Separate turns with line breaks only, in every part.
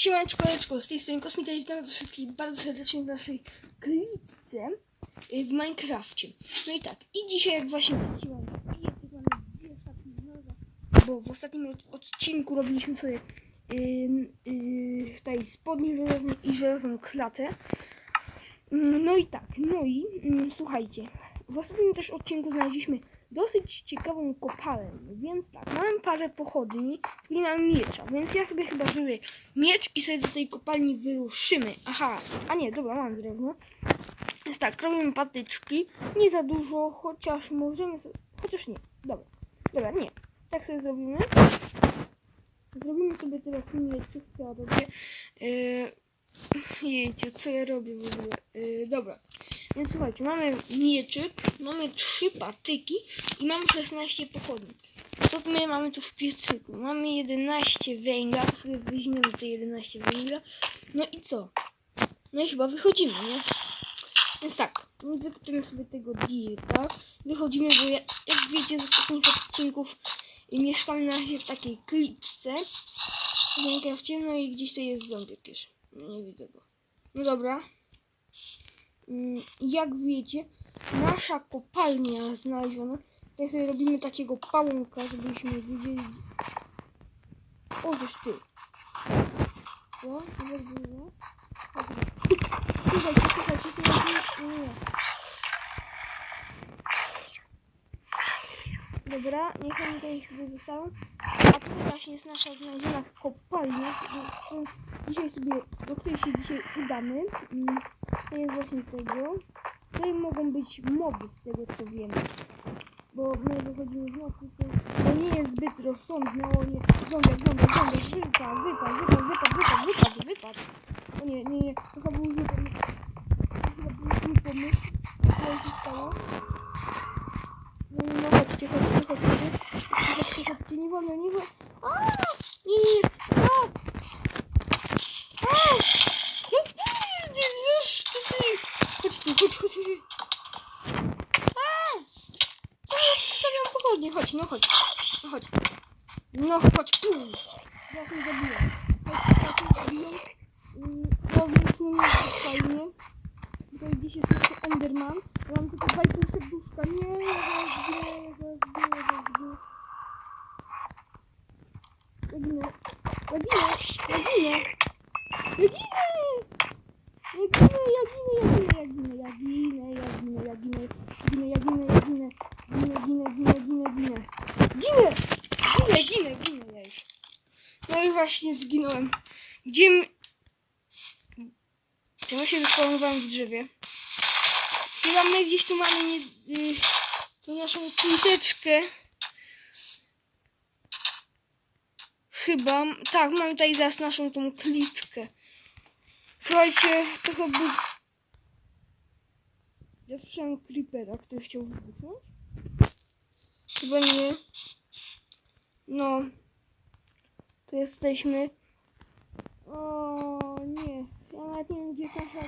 Siemaneczko, Leczko, z tej strony Kosmita i witam was wszystkich bardzo serdecznie w naszej klitce y, w Minecrafcie. No i tak, i dzisiaj jak właśnie wróciłam bo w ostatnim od- odcinku robiliśmy sobie yy, yy, tutaj spodnie żelazne i żelazną klatę. No i tak, no i mm, słuchajcie, w ostatnim też odcinku znaleźliśmy dosyć ciekawą kopalnię, więc tak, mamy parę pochodni i mamy miecza, więc ja sobie chyba zrobię miecz i sobie do tej kopalni wyruszymy. Aha, a nie, dobra, mam drewno. Więc tak, robimy patyczki, nie za dużo, chociaż możemy sobie, chociaż nie, dobra, dobra, nie, tak sobie zrobimy. Zrobimy sobie teraz mieczyk, co ja robię. Yy, jejcie, co ja robię w ogóle? Yy, dobra. Więc słuchajcie, mamy mieczyk, mamy trzy patyki i mamy 16 pochodni. Co my mamy tu w piecyku? Mamy 11 węgla, to sobie weźmiemy te 11 węgla. No i co? No i chyba wychodzimy, nie? Więc tak, nie zakopiemy sobie tego dirta. Wychodzimy, bo ja, jak wiecie z ostatnich odcinków y, mieszkamy na razie w takiej klitce w Minecrafcie, no i gdzieś to jest zombie jakieś. No nie widzę go. No dobra. Mm, Jak wiecie, nasza kopalnia znaleziona. Tutaj sobie robimy takiego pałąka, żebyśmy wiedzieli. O, żeż ty. Co? Co za było? Słuchajcie, słuchajcie, słuchajcie. Nie. Dobra, niech oni tutaj sobie zostaną. Tutaj właśnie jest nasza znaleziona kopalnia. którą Dzisiaj sobie, do której się dzisiaj udamy. Mm, To jest właśnie tego. Tutaj mogą być moby z tego co wiemy. Bo my wychodzimy w nocy, to, nie jest zbyt rozsądne. O nie, zombiak, zombiak, zombiak, wypad, wypad, wypad, wypad, wypad, wypad, wypad. O nie, nie, nie, to chyba był zły pomysł. Chyba był zły pomysł. Co się stało? No, no, no, chodźcie, chodźcie. Nie nie wolno. A! Nie, nie, nie. A! A! No, nie, nie, wiesz, ty, ty. Chodź tu, chodź, chodź, chodź. A! Co ja wstawiam pochodnie? Chodź, no chodź. No chodź. No chodź, tu. Ja mnie zabiję. Chodź, ja mnie zabiję. Mm, No więc nie jest fajnie. Tutaj gdzieś jest jeszcze Enderman. Ja mam tylko 2,5 serduszka. Nie, ja zaraz zginę, ja zaraz zginę, ja zaraz zginę. Ja ginę. Ja ginę, ja ginę. Ja ginę! Ja ginę, ja ginę, ja ginę, ja ginę, ja ginę, ja ginę, ginę, ja ginę, ja ginę, ginę, ginę, ginę, ginę, ginę. Ginę! Ginę, ginę, ginę ja już. No i właśnie zginąłem. Gdzie... m- Ja się wyspawnowałem w drzewie. Chyba my gdzieś tu mamy nie, y, tą naszą kliteczkę. Chyba, tak, mamy tutaj zaraz naszą tą klitkę. Słuchajcie, to chyba. Ja słyszałem creepera, który chciał wybuchnąć. Chyba nie. No. Tu jesteśmy. O nie. Ja nawet nie wiem, gdzie jest nasza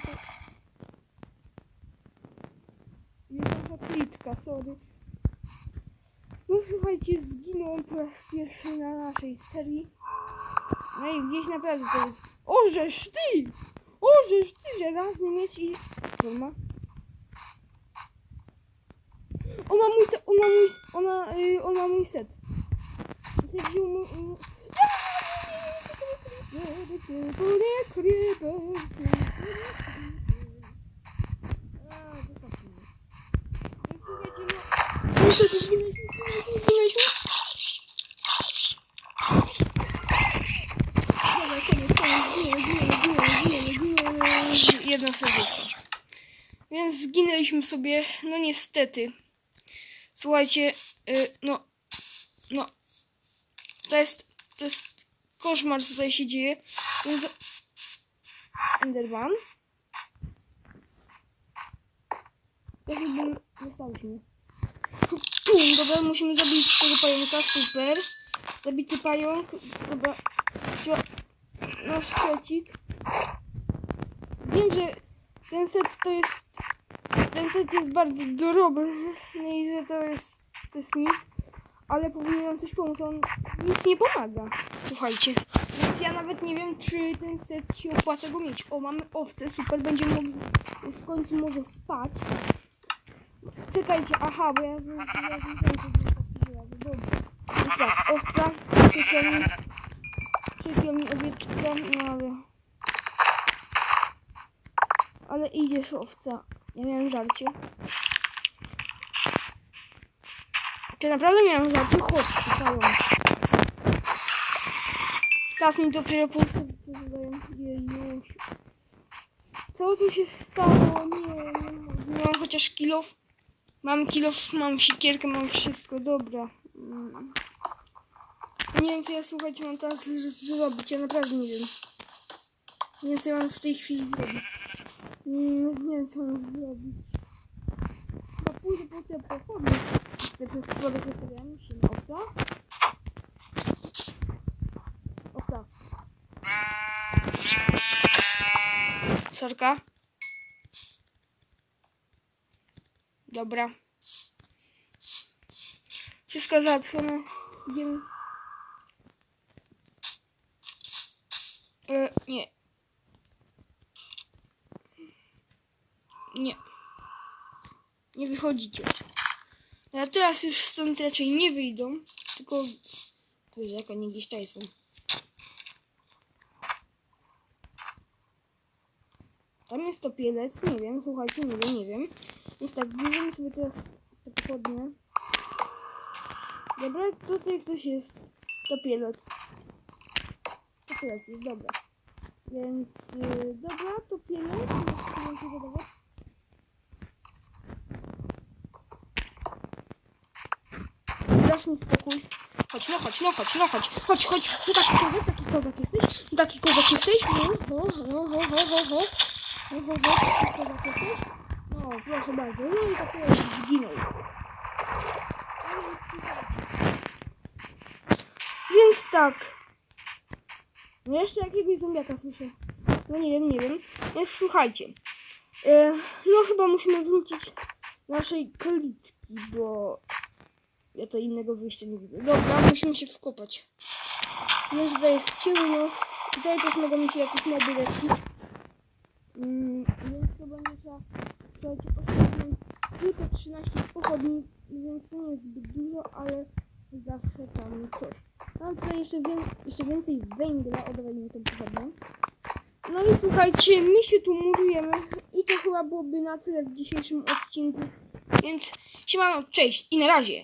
jest nasza klitka, sorry. No słuchajcie, zginąłem po raz pierwszy na naszej serii. No i gdzieś naprawdę to jest... O, żeż ty! O, żeż ty, żelazny miecz i... Co on ma? On ma mój set, on ma mój... Ona, y, on ma mój set. Set wziął mój... mój- A, zostawmy zginęliśmy. Dobra, koniec, koniec, ginę, ginę, ginę, ginę, ginę. Jedno serduszko. Więc zginęliśmy sobie, no niestety. Słuchajcie, y, no, no, to jest, to jest koszmar, co tutaj się dzieje. Więc... Enderman. Jakbym zostaliśmy. Pum, dobra, musimy zabić tego pająka, super. Zabity pająk, dobra. Nasz krecik. Wiem, że ten set to jest, ten set jest bardzo no i że to jest, to jest nic, ale powinien nam coś pomóc, on nic nie pomaga. Słuchajcie. Więc ja nawet nie wiem, czy ten set się opłaca go mieć. O, mamy owce, super, będziemy mogli w końcu może spać. Czekajcie, aha, bo ja ja ja ja Dobra. Więc tak, owca, przykro mi, przykro mi owieczka, no ale... Ale idziesz owca. Ja miałem żarcie. Czy naprawdę miałem żarcie? Chodź, pytają. Teraz mi dopiero punkty zadają. Jejuś. Co tu się stało? Nie, nie, nie. Mam chociaż kilof. Mam kilof, mam sikierkę, mam wszystko. Dobra. Mm. Nie wiem, co ja słuchajcie, mam teraz zrobić. Ja naprawdę nie wiem. Nie wiem, co ja mam w tej chwili zrobić. Mm, Nie wiem, co mam zrobić. Chyba pójdę po te pochodnie. Te przez przypadek zostawiałem się na owca. Owca. Sorka. Dobra. Wszystko załatwione. Idziemy. E, nie. Nie. Nie wychodzicie. Ja teraz już stąd raczej nie wyjdą, tylko... Boże, jaka nie gdzieś tutaj są. Tam jest topielec, nie wiem, słuchajcie, nie wiem, nie wiem. Więc tak, bierzemy sobie teraz te pochodnie. Dobra, tutaj ktoś jest. Topielec. Topielec jest, dobra. Więc, yy, dobra, topielec, jak się zadawać. Dasz mi spokój. Chodź, no chodź, no chodź, no chodź. Chodź, chodź. No taki kozak, taki kozak jesteś? Taki kozak jesteś? No, no, no, no, no, no, no. No, no, no, taki kozak jesteś? Proszę bardzo. No i już zginął. Więc tak. No jeszcze jakiegoś zombiaka słyszę. No nie wiem, nie wiem. Więc słuchajcie. E, no chyba musimy wrócić naszej klitki, bo ja to innego wyjścia nie widzę. Dobra, musimy się wkopać. No, tutaj jest ciemno. Tutaj też mogą mi się jakieś moby. Mm, więc to będzie trzeba, słuchajcie, osiągnąć tylko 13 pochodni, więc to nie jest zbyt dużo, ale zawsze tam coś. Mam tutaj jeszcze, wię- jeszcze więcej węgla, oddawaj mi tą pochodnię. No i słuchajcie, my się tu murujemy i to chyba byłoby na tyle w dzisiejszym odcinku. Więc siemano, cześć i na razie.